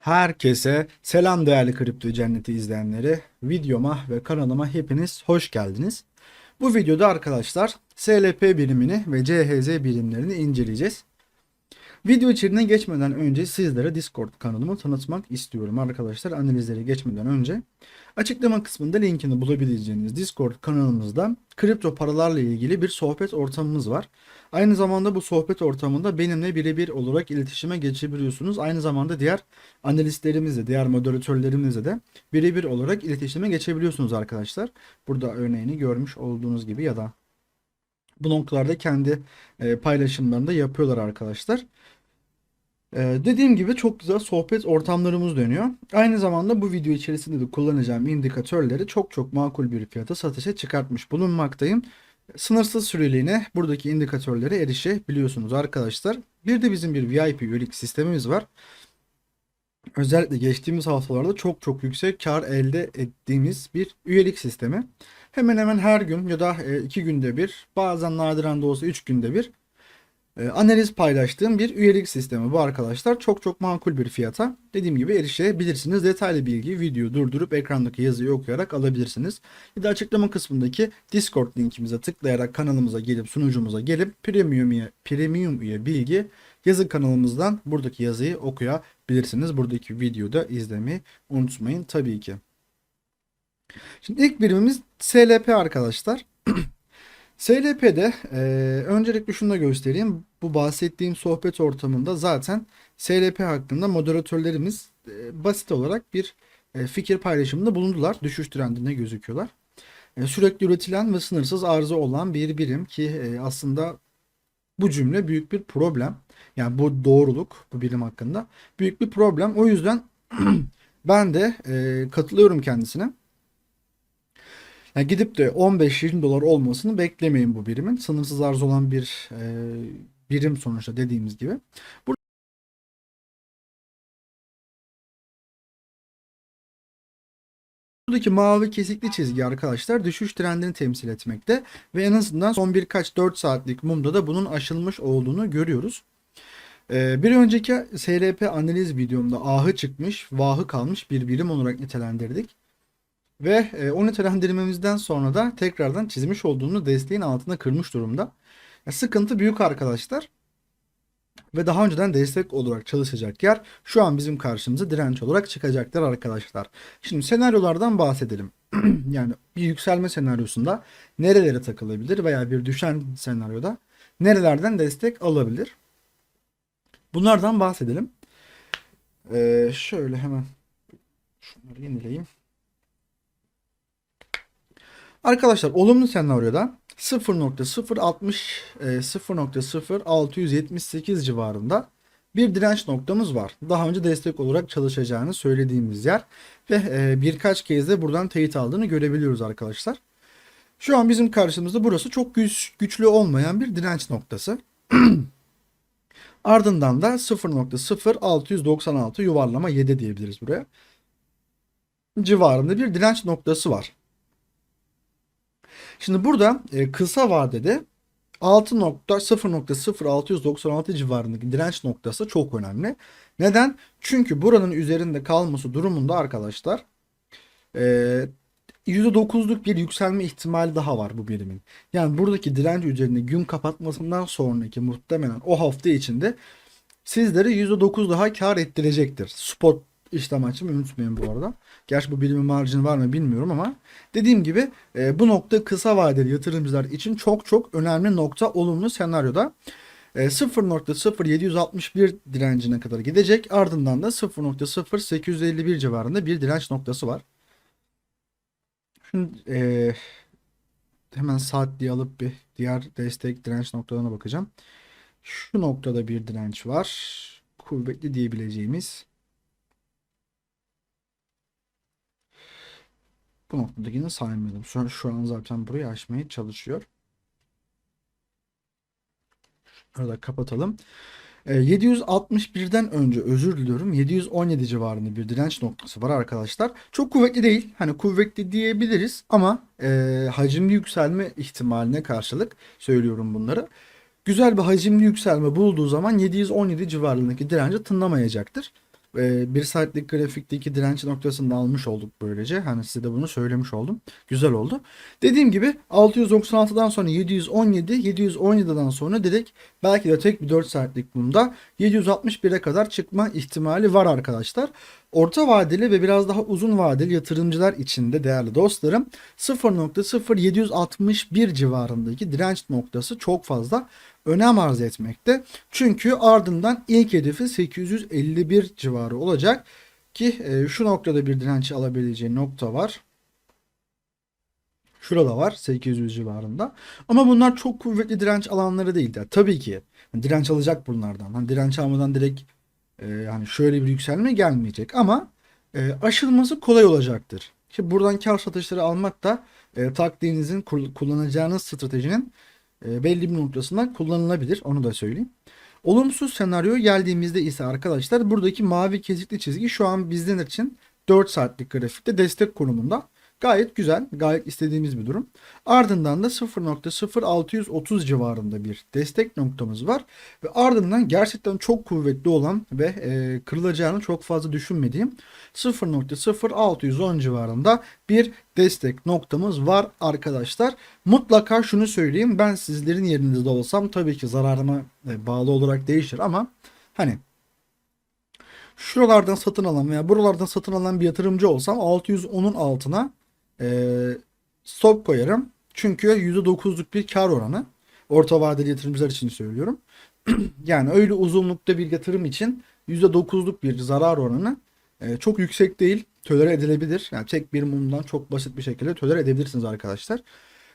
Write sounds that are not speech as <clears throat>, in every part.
Herkese selam değerli Kripto Cenneti izleyenleri. Videoma ve kanalıma hepiniz hoş geldiniz. Bu videoda arkadaşlar SLP birimini ve CHZ birimlerini inceleyeceğiz. Video içeriğine geçmeden önce sizlere Discord kanalımı tanıtmak istiyorum arkadaşlar. Analizlere geçmeden önce açıklama kısmında linkini bulabileceğiniz Discord kanalımızda kripto paralarla ilgili bir sohbet ortamımız var. Aynı zamanda bu sohbet ortamında benimle birebir olarak iletişime geçebiliyorsunuz. Aynı zamanda diğer analistlerimizle, diğer moderatörlerimizle de birebir olarak iletişime geçebiliyorsunuz arkadaşlar. Burada örneğini görmüş olduğunuz gibi ya da bu noktalarda kendi e, paylaşımlarını da yapıyorlar arkadaşlar. E, dediğim gibi çok güzel sohbet ortamlarımız dönüyor. Aynı zamanda bu video içerisinde de kullanacağım indikatörleri çok çok makul bir fiyata satışa çıkartmış bulunmaktayım. Sınırsız süreliğine buradaki indikatörlere erişebiliyorsunuz arkadaşlar. Bir de bizim bir VIP üyelik sistemimiz var. Özellikle geçtiğimiz haftalarda çok çok yüksek kar elde ettiğimiz bir üyelik sistemi. Hemen hemen her gün ya da e, iki günde bir bazen nadiren de olsa üç günde bir analiz paylaştığım bir üyelik sistemi bu arkadaşlar. Çok çok makul bir fiyata dediğim gibi erişebilirsiniz. Detaylı bilgi videoyu durdurup ekrandaki yazıyı okuyarak alabilirsiniz. Ya da açıklama kısmındaki Discord linkimize tıklayarak kanalımıza gelip sunucumuza gelip premium üye, premium üye bilgi yazı kanalımızdan buradaki yazıyı okuyabilirsiniz. Buradaki videoda izlemeyi unutmayın tabii ki. Şimdi ilk birimimiz SLP arkadaşlar. <clears throat> SLP'de e, öncelikle şunu da göstereyim. Bu bahsettiğim sohbet ortamında zaten SLP hakkında moderatörlerimiz e, basit olarak bir e, fikir paylaşımında bulundular. Düşüş trendinde gözüküyorlar. E, sürekli üretilen ve sınırsız arzı olan bir birim ki e, aslında bu cümle büyük bir problem. Yani bu doğruluk bu birim hakkında büyük bir problem. O yüzden <clears throat> ben de e, katılıyorum kendisine. Yani gidip de 15-20 dolar olmasını beklemeyin bu birimin. Sınırsız arz olan bir e, birim sonuçta dediğimiz gibi. Buradaki mavi kesikli çizgi arkadaşlar düşüş trendini temsil etmekte ve en azından son birkaç 4 saatlik mumda da bunun aşılmış olduğunu görüyoruz. Ee, bir önceki SLP analiz videomda ahı çıkmış, vahı kalmış bir birim olarak nitelendirdik. Ve e, o nitelendirmemizden sonra da tekrardan çizmiş olduğunu desteğin altına kırmış durumda. Ya, sıkıntı büyük arkadaşlar. Ve daha önceden destek olarak çalışacak yer şu an bizim karşımıza direnç olarak çıkacaktır arkadaşlar. Şimdi senaryolardan bahsedelim. <clears throat> yani bir yükselme senaryosunda nerelere takılabilir veya bir düşen senaryoda nerelerden destek alabilir? Bunlardan bahsedelim. Ee, şöyle hemen şunları yenileyim. Arkadaşlar olumlu senaryoda 0.060 e, 0.0678 civarında bir direnç noktamız var. Daha önce destek olarak çalışacağını söylediğimiz yer ve e, birkaç kez de buradan teyit aldığını görebiliyoruz arkadaşlar. Şu an bizim karşımızda burası çok güç, güçlü olmayan bir direnç noktası. <clears throat> Ardından da 0.0696 yuvarlama 7 diyebiliriz buraya. Civarında bir direnç noktası var. Şimdi burada e, kısa vadede 6.0.0696 civarındaki direnç noktası çok önemli. Neden? Çünkü buranın üzerinde kalması durumunda arkadaşlar e, %9'luk bir yükselme ihtimali daha var bu birimin. Yani buradaki direnç üzerinde gün kapatmasından sonraki muhtemelen o hafta içinde sizlere %9 daha kar ettirecektir. Spot işlem açımı unutmayın bu arada. Gerçi bu bilimin marjini var mı bilmiyorum ama dediğim gibi e, bu nokta kısa vadeli yatırımcılar için çok çok önemli nokta olumlu senaryoda. E, 0.0761 direncine kadar gidecek. Ardından da 0.0851 civarında bir direnç noktası var. Şimdi e, hemen saatliği alıp bir diğer destek direnç noktalarına bakacağım. Şu noktada bir direnç var. Kuvvetli diyebileceğimiz. Bu noktadakini saymadım. Şu şu an zaten burayı açmaya çalışıyor. Orada kapatalım. E, 761'den önce özür diliyorum. 717 civarında bir direnç noktası var arkadaşlar. Çok kuvvetli değil. Hani kuvvetli diyebiliriz ama e, hacimli yükselme ihtimaline karşılık söylüyorum bunları. Güzel bir hacimli yükselme bulduğu zaman 717 civarındaki direnci tınlamayacaktır. E, bir saatlik grafikteki direnç noktasını almış olduk böylece. Hani size de bunu söylemiş oldum. Güzel oldu. Dediğim gibi 696'dan sonra 717, 717'den sonra dedik belki de tek bir 4 saatlik bunda 761'e kadar çıkma ihtimali var arkadaşlar. Orta vadeli ve biraz daha uzun vadeli yatırımcılar için de değerli dostlarım 0.0761 civarındaki direnç noktası çok fazla önem arz etmekte. Çünkü ardından ilk hedefi 851 civarı olacak ki e, şu noktada bir direnç alabileceği nokta var. Şurada var 800 civarında. Ama bunlar çok kuvvetli direnç alanları değil. Yani tabii ki direnç alacak bunlardan. Hani direnç almadan direkt e, yani şöyle bir yükselme gelmeyecek ama e, aşılması kolay olacaktır. Şimdi buradan kar satışları almak da e, taktiğinizin kul- kullanacağınız stratejinin e, belli bir noktasında kullanılabilir. Onu da söyleyeyim. Olumsuz senaryo geldiğimizde ise arkadaşlar buradaki mavi kezikli çizgi şu an bizler için 4 saatlik grafikte destek konumunda. Gayet güzel, gayet istediğimiz bir durum. Ardından da 0.0630 civarında bir destek noktamız var. Ve ardından gerçekten çok kuvvetli olan ve e, kırılacağını çok fazla düşünmediğim 0.0610 civarında bir destek noktamız var arkadaşlar. Mutlaka şunu söyleyeyim ben sizlerin yerinizde olsam tabii ki zararıma e, bağlı olarak değişir ama hani şuralardan satın alan veya buralardan satın alan bir yatırımcı olsam 610'un altına e, stop koyarım. Çünkü %9'luk bir kar oranı. Orta vadeli yatırımcılar için söylüyorum. <clears throat> yani öyle uzunlukta bir yatırım için %9'luk bir zarar oranı e, çok yüksek değil. Tölere edilebilir. Yani tek bir mumdan çok basit bir şekilde tölere edebilirsiniz arkadaşlar.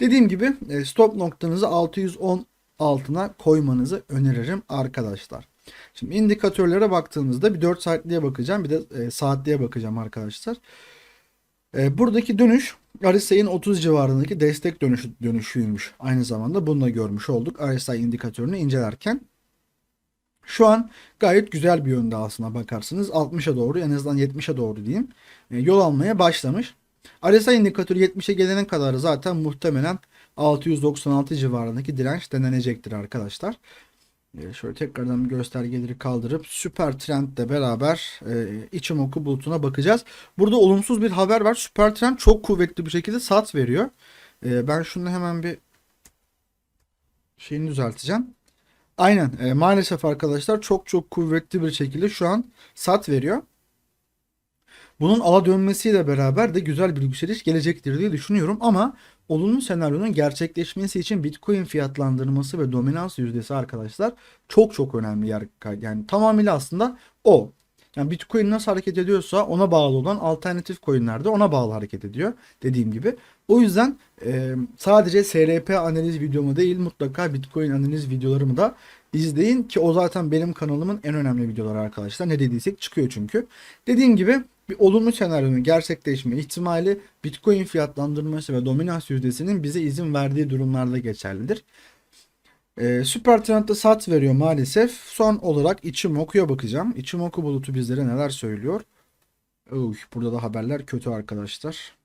Dediğim gibi e, stop noktanızı 610 altına koymanızı öneririm arkadaşlar. Şimdi indikatörlere baktığımızda bir 4 saatliğe bakacağım bir de e, saatliğe bakacağım arkadaşlar. E, buradaki dönüş RSI'nin 30 civarındaki destek dönüşü, dönüşüymüş. Aynı zamanda bunu da görmüş olduk RSI indikatörünü incelerken. Şu an gayet güzel bir yönde aslına bakarsınız. 60'a doğru en azından 70'e doğru diyeyim. E, yol almaya başlamış. RSI indikatörü 70'e gelene kadar zaten muhtemelen 696 civarındaki direnç denenecektir arkadaşlar. Şöyle tekrardan göstergeleri kaldırıp süper trendle beraber e, içim oku bulutuna bakacağız. Burada olumsuz bir haber var. Süper trend çok kuvvetli bir şekilde sat veriyor. E, ben şunu hemen bir şeyini düzelteceğim. Aynen e, maalesef arkadaşlar çok çok kuvvetli bir şekilde şu an sat veriyor. Bunun ala dönmesiyle beraber de güzel bir yükseliş gelecektir diye düşünüyorum ama olumlu senaryonun gerçekleşmesi için Bitcoin fiyatlandırması ve dominans yüzdesi arkadaşlar çok çok önemli yer yani tamamıyla aslında o. Yani Bitcoin nasıl hareket ediyorsa ona bağlı olan alternatif coinler de ona bağlı hareket ediyor dediğim gibi. O yüzden e, sadece SRP analiz videomu değil mutlaka Bitcoin analiz videolarımı da izleyin ki o zaten benim kanalımın en önemli videoları arkadaşlar. Ne dediysek çıkıyor çünkü. Dediğim gibi bir olumlu senaryonun gerçekleşme ihtimali Bitcoin fiyatlandırması ve dominans yüzdesinin bize izin verdiği durumlarda geçerlidir. Ee, Süper Trend'de sat veriyor maalesef. Son olarak Ichimoku'ya bakacağım. Ichimoku bulutu bizlere neler söylüyor? Uy, burada da haberler kötü arkadaşlar.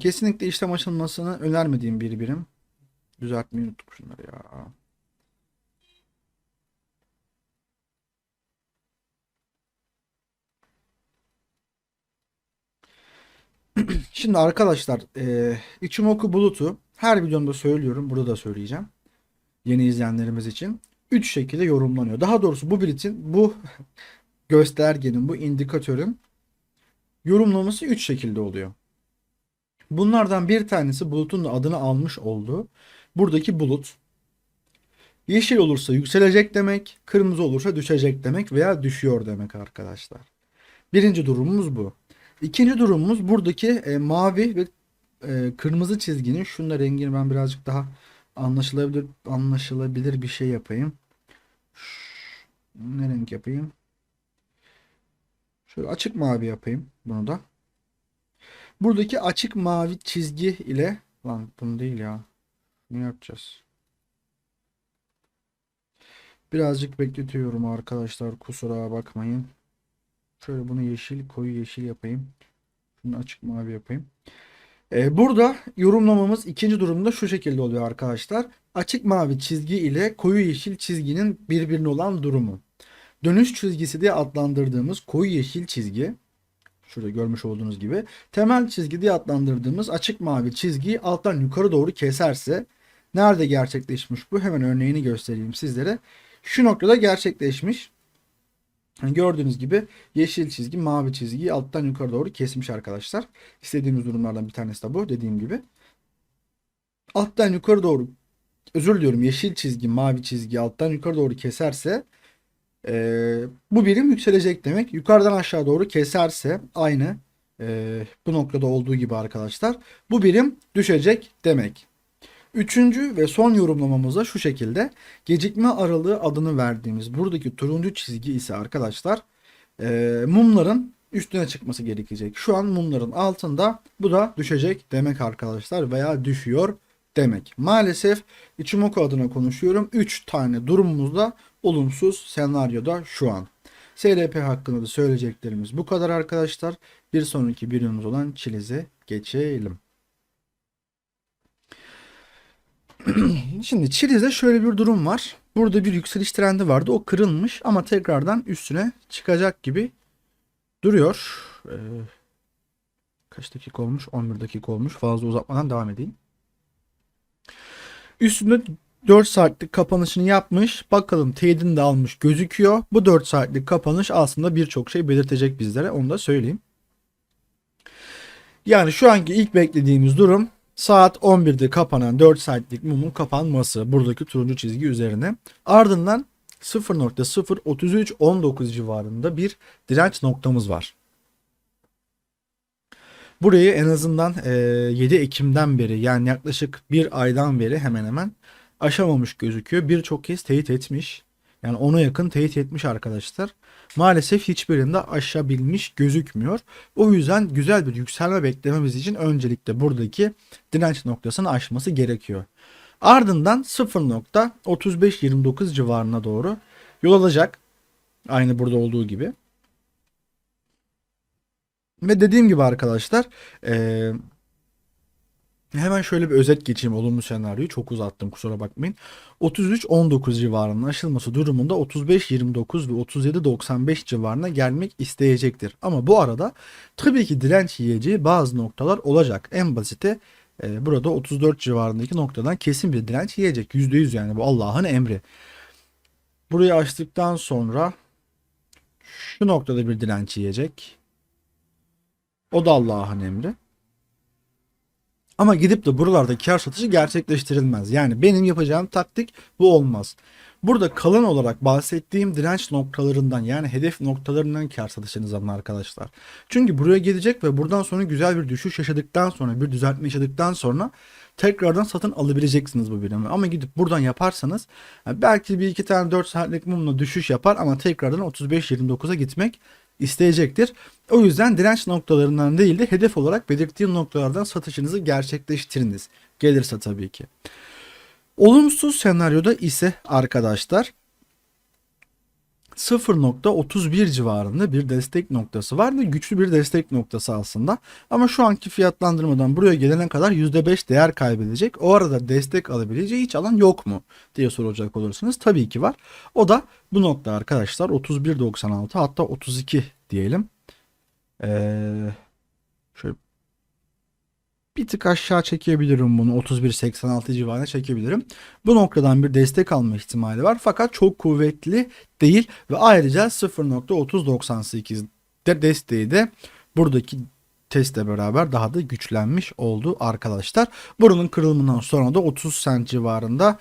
Kesinlikle işlem açılmasını önermediğim bir birim. Düzeltmeyi unuttuk şunları ya. <clears throat> Şimdi arkadaşlar e, Ichimoku bulutu her videomda söylüyorum. Burada da söyleyeceğim. Yeni izleyenlerimiz için. 3 şekilde yorumlanıyor. Daha doğrusu bu bulutin bu <laughs> göstergenin bu indikatörün yorumlaması 3 şekilde oluyor. Bunlardan bir tanesi bulutun da adını almış olduğu buradaki bulut. Yeşil olursa yükselecek demek, kırmızı olursa düşecek demek veya düşüyor demek arkadaşlar. Birinci durumumuz bu. İkinci durumumuz buradaki e, mavi ve e, kırmızı çizginin şunun da rengini ben birazcık daha anlaşılabilir anlaşılabilir bir şey yapayım. Ne renk yapayım? Şöyle açık mavi yapayım bunu da. Buradaki açık mavi çizgi ile lan bunu değil ya. Ne yapacağız? Birazcık bekletiyorum arkadaşlar kusura bakmayın. Şöyle bunu yeşil koyu yeşil yapayım. Şunu açık mavi yapayım. Ee, burada yorumlamamız ikinci durumda şu şekilde oluyor arkadaşlar. Açık mavi çizgi ile koyu yeşil çizginin birbirine olan durumu. dönüş çizgisi diye adlandırdığımız koyu yeşil çizgi şurada görmüş olduğunuz gibi temel çizgi diye adlandırdığımız açık mavi çizgiyi alttan yukarı doğru keserse nerede gerçekleşmiş bu? Hemen örneğini göstereyim sizlere. Şu noktada gerçekleşmiş. Yani gördüğünüz gibi yeşil çizgi mavi çizgiyi alttan yukarı doğru kesmiş arkadaşlar. İstediğimiz durumlardan bir tanesi de bu dediğim gibi. Alttan yukarı doğru özür diliyorum yeşil çizgi mavi çizgi alttan yukarı doğru keserse ee, bu birim yükselecek demek. Yukarıdan aşağı doğru keserse aynı e, bu noktada olduğu gibi arkadaşlar bu birim düşecek demek. Üçüncü ve son yorumlamamız da şu şekilde. Gecikme aralığı adını verdiğimiz buradaki turuncu çizgi ise arkadaşlar e, mumların üstüne çıkması gerekecek. Şu an mumların altında bu da düşecek demek arkadaşlar veya düşüyor demek. Maalesef Ichimoku adına konuşuyorum. 3 tane durumumuzda olumsuz senaryoda şu an. SLP hakkında da söyleyeceklerimiz bu kadar arkadaşlar. Bir sonraki videomuz olan Çiliz'e geçelim. <clears throat> Şimdi Çiliz'de şöyle bir durum var. Burada bir yükseliş trendi vardı. O kırılmış ama tekrardan üstüne çıkacak gibi duruyor. Ee, kaç dakika olmuş? 11 dakika olmuş. Fazla uzatmadan devam edeyim. Üstünde 4 saatlik kapanışını yapmış. Bakalım teyidini de almış gözüküyor. Bu 4 saatlik kapanış aslında birçok şey belirtecek bizlere. Onu da söyleyeyim. Yani şu anki ilk beklediğimiz durum saat 11'de kapanan 4 saatlik mumun kapanması. Buradaki turuncu çizgi üzerine. Ardından 0.03319 civarında bir direnç noktamız var. Burayı en azından 7 Ekim'den beri yani yaklaşık bir aydan beri hemen hemen aşamamış gözüküyor. Birçok kez teyit etmiş. Yani ona yakın teyit etmiş arkadaşlar. Maalesef hiçbirinde aşabilmiş gözükmüyor. O yüzden güzel bir yükselme beklememiz için öncelikle buradaki direnç noktasını aşması gerekiyor. Ardından 0.3529 civarına doğru yol alacak. Aynı burada olduğu gibi. Ve dediğim gibi arkadaşlar hemen şöyle bir özet geçeyim olumlu senaryoyu. Çok uzattım kusura bakmayın. 33-19 civarının aşılması durumunda 35-29 ve 37-95 civarına gelmek isteyecektir. Ama bu arada tabii ki direnç yiyeceği bazı noktalar olacak. En basiti e, burada 34 civarındaki noktadan kesin bir direnç yiyecek. %100 yani bu Allah'ın emri. Burayı açtıktan sonra şu noktada bir direnç yiyecek. O da Allah'ın emri. Ama gidip de buralarda kar satışı gerçekleştirilmez. Yani benim yapacağım taktik bu olmaz. Burada kalan olarak bahsettiğim direnç noktalarından yani hedef noktalarından kar satışınız alın arkadaşlar. Çünkü buraya gelecek ve buradan sonra güzel bir düşüş yaşadıktan sonra bir düzeltme yaşadıktan sonra tekrardan satın alabileceksiniz bu birimi. Ama gidip buradan yaparsanız belki bir iki tane 4 saatlik mumla düşüş yapar ama tekrardan 35-29'a gitmek isteyecektir. O yüzden direnç noktalarından değil de hedef olarak belirttiğim noktalardan satışınızı gerçekleştiriniz. Gelirse tabii ki. Olumsuz senaryoda ise arkadaşlar 0.31 civarında bir destek noktası var ve güçlü bir destek noktası aslında. Ama şu anki fiyatlandırmadan buraya gelene kadar %5 değer kaybedecek. O arada destek alabileceği hiç alan yok mu diye soracak olursunuz. Tabii ki var. O da bu nokta arkadaşlar 31.96 hatta 32 diyelim. Ee, şöyle bir tık aşağı çekebilirim bunu. 31.86 civarına çekebilirim. Bu noktadan bir destek alma ihtimali var. Fakat çok kuvvetli değil. Ve ayrıca 0.3098 de desteği de buradaki testle beraber daha da güçlenmiş oldu arkadaşlar. Buranın kırılımından sonra da 30 sent civarında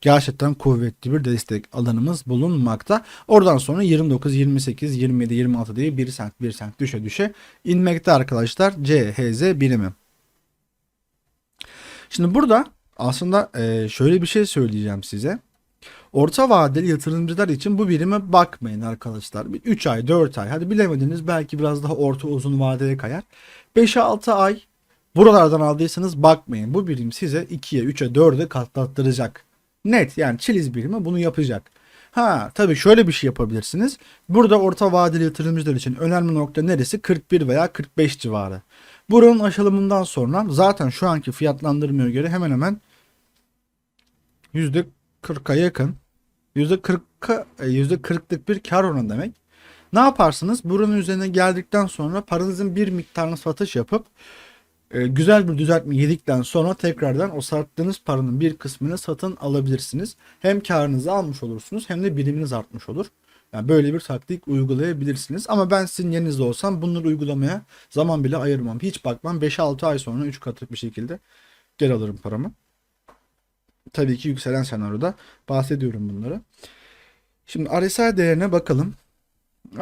gerçekten kuvvetli bir destek alanımız bulunmakta. Oradan sonra 29, 28, 27, 26 diye 1 sent 1 sent düşe düşe inmekte arkadaşlar CHZ birimi. Şimdi burada aslında e, şöyle bir şey söyleyeceğim size. Orta vadeli yatırımcılar için bu birime bakmayın arkadaşlar. 3 ay 4 ay hadi bilemediniz belki biraz daha orta uzun vadeye kayar. 5-6 ay buralardan aldıysanız bakmayın. Bu birim size 2'ye 3'e 4'e katlattıracak. Net yani çiliz birimi bunu yapacak. Ha tabii şöyle bir şey yapabilirsiniz. Burada orta vadeli yatırımcılar için önemli nokta neresi? 41 veya 45 civarı. Buranın aşılımından sonra zaten şu anki fiyatlandırmaya göre hemen hemen %40'a yakın %40'a e, %40'lık bir kar oranı demek. Ne yaparsınız? Buranın üzerine geldikten sonra paranızın bir miktarını satış yapıp e, güzel bir düzeltme yedikten sonra tekrardan o sattığınız paranın bir kısmını satın alabilirsiniz. Hem karınızı almış olursunuz hem de biriminiz artmış olur. Yani böyle bir taktik uygulayabilirsiniz. Ama ben sizin yerinizde olsam bunları uygulamaya zaman bile ayırmam. Hiç bakmam 5-6 ay sonra 3 katlık bir şekilde geri alırım paramı. Tabii ki yükselen senaryoda bahsediyorum bunları. Şimdi RSI değerine bakalım.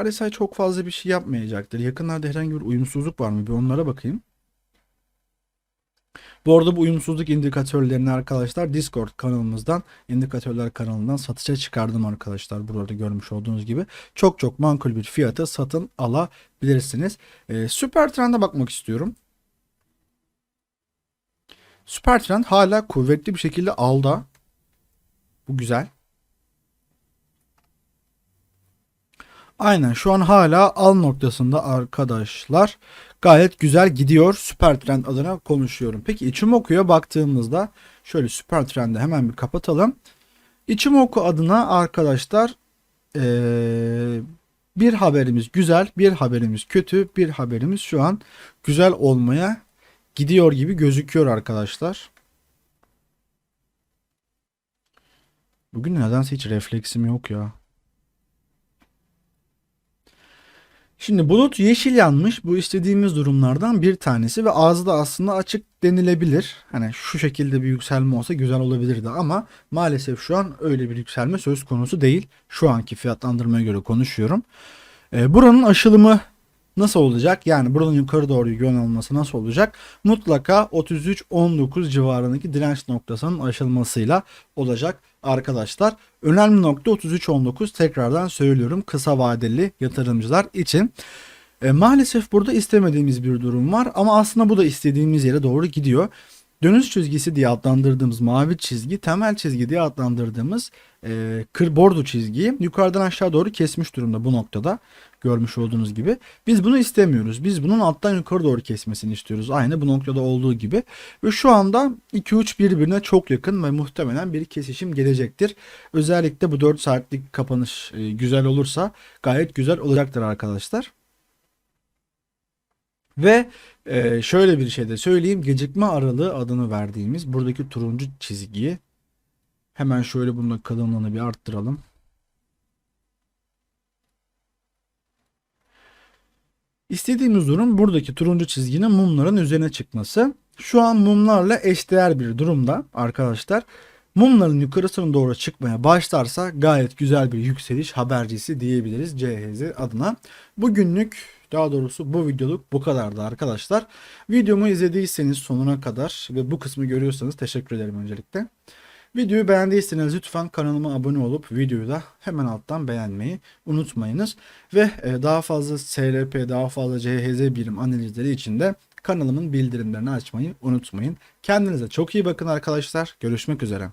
RSI çok fazla bir şey yapmayacaktır. Yakınlarda herhangi bir uyumsuzluk var mı? Bir onlara bakayım. Bu arada bu uyumsuzluk indikatörlerini arkadaşlar Discord kanalımızdan, indikatörler kanalından satışa çıkardım arkadaşlar. Burada görmüş olduğunuz gibi. Çok çok makul bir fiyata satın alabilirsiniz. Ee, süper trende bakmak istiyorum. Süper trend hala kuvvetli bir şekilde alda. Bu güzel. Aynen şu an hala al noktasında arkadaşlar. Gayet güzel gidiyor. Süper trend adına konuşuyorum. Peki Ichimoku'ya baktığımızda şöyle süper trendi hemen bir kapatalım. Ichimoku adına arkadaşlar ee, bir haberimiz güzel, bir haberimiz kötü, bir haberimiz şu an güzel olmaya gidiyor gibi gözüküyor arkadaşlar. Bugün nedense hiç refleksim yok ya. Şimdi bulut yeşil yanmış. Bu istediğimiz durumlardan bir tanesi ve ağzı da aslında açık denilebilir. Hani şu şekilde bir yükselme olsa güzel olabilirdi ama maalesef şu an öyle bir yükselme söz konusu değil. Şu anki fiyatlandırmaya göre konuşuyorum. Ee, buranın aşılımı nasıl olacak? Yani buranın yukarı doğru yön alması nasıl olacak? Mutlaka 33-19 civarındaki direnç noktasının aşılmasıyla olacak arkadaşlar. Önemli nokta 33-19 tekrardan söylüyorum kısa vadeli yatırımcılar için. E, maalesef burada istemediğimiz bir durum var ama aslında bu da istediğimiz yere doğru gidiyor. Dönüş çizgisi diye adlandırdığımız mavi çizgi, temel çizgi diye adlandırdığımız e, kır bordo çizgiyi yukarıdan aşağı doğru kesmiş durumda bu noktada görmüş olduğunuz gibi. Biz bunu istemiyoruz. Biz bunun alttan yukarı doğru kesmesini istiyoruz. Aynı bu noktada olduğu gibi. Ve şu anda 2-3 birbirine çok yakın ve muhtemelen bir kesişim gelecektir. Özellikle bu 4 saatlik kapanış e, güzel olursa gayet güzel olacaktır arkadaşlar. Ve e, şöyle bir şey de söyleyeyim. Gecikme aralığı adını verdiğimiz buradaki turuncu çizgiyi hemen şöyle bunun kalınlığını bir arttıralım. İstediğimiz durum buradaki turuncu çizginin mumların üzerine çıkması. Şu an mumlarla eşdeğer bir durumda arkadaşlar. Mumların yukarısına doğru çıkmaya başlarsa gayet güzel bir yükseliş habercisi diyebiliriz CHZ adına. Bugünlük daha doğrusu bu videoluk bu kadardı arkadaşlar. Videomu izlediyseniz sonuna kadar ve bu kısmı görüyorsanız teşekkür ederim öncelikle. Videoyu beğendiyseniz lütfen kanalıma abone olup videoyu da hemen alttan beğenmeyi unutmayınız. Ve e, daha fazla SLP, daha fazla CHZ birim analizleri için de kanalımın bildirimlerini açmayı unutmayın. Kendinize çok iyi bakın arkadaşlar. Görüşmek üzere.